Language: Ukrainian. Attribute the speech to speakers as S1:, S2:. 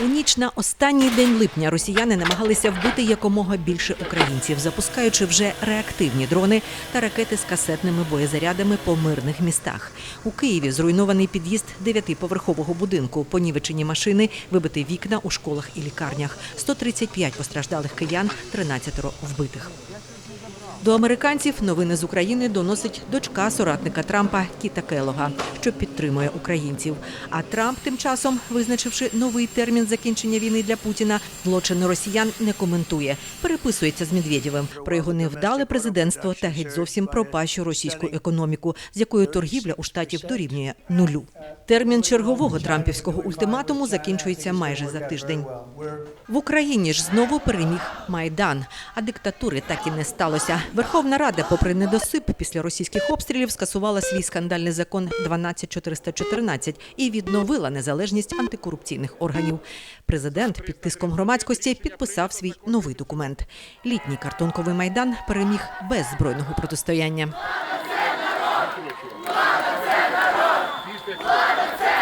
S1: У ніч на останній день липня росіяни намагалися вбити якомога більше українців, запускаючи вже реактивні дрони та ракети з касетними боєзарядами по мирних містах. У Києві зруйнований під'їзд дев'ятиповерхового будинку, понівечені машини, вибиті вікна у школах і лікарнях. 135 постраждалих киян, 13 вбитих. До американців новини з України доносить дочка соратника Трампа Кіта Келога, що підтримує українців. А Трамп тим часом, визначивши новий термін закінчення війни для Путіна, злочини росіян не коментує. Переписується з Медведєвим про його невдале президентство та геть зовсім пропащу російську економіку, з якою торгівля у штатів дорівнює нулю. Термін чергового трампівського ультиматуму закінчується майже за тиждень. В Україні ж знову переміг Майдан, а диктатури так і не сталося. Верховна Рада, попри недосип після російських обстрілів, скасувала свій скандальний закон 12414 і відновила незалежність антикорупційних органів. Президент під тиском громадськості підписав свій новий документ. Літній картонковий майдан переміг без збройного протистояння проспекту.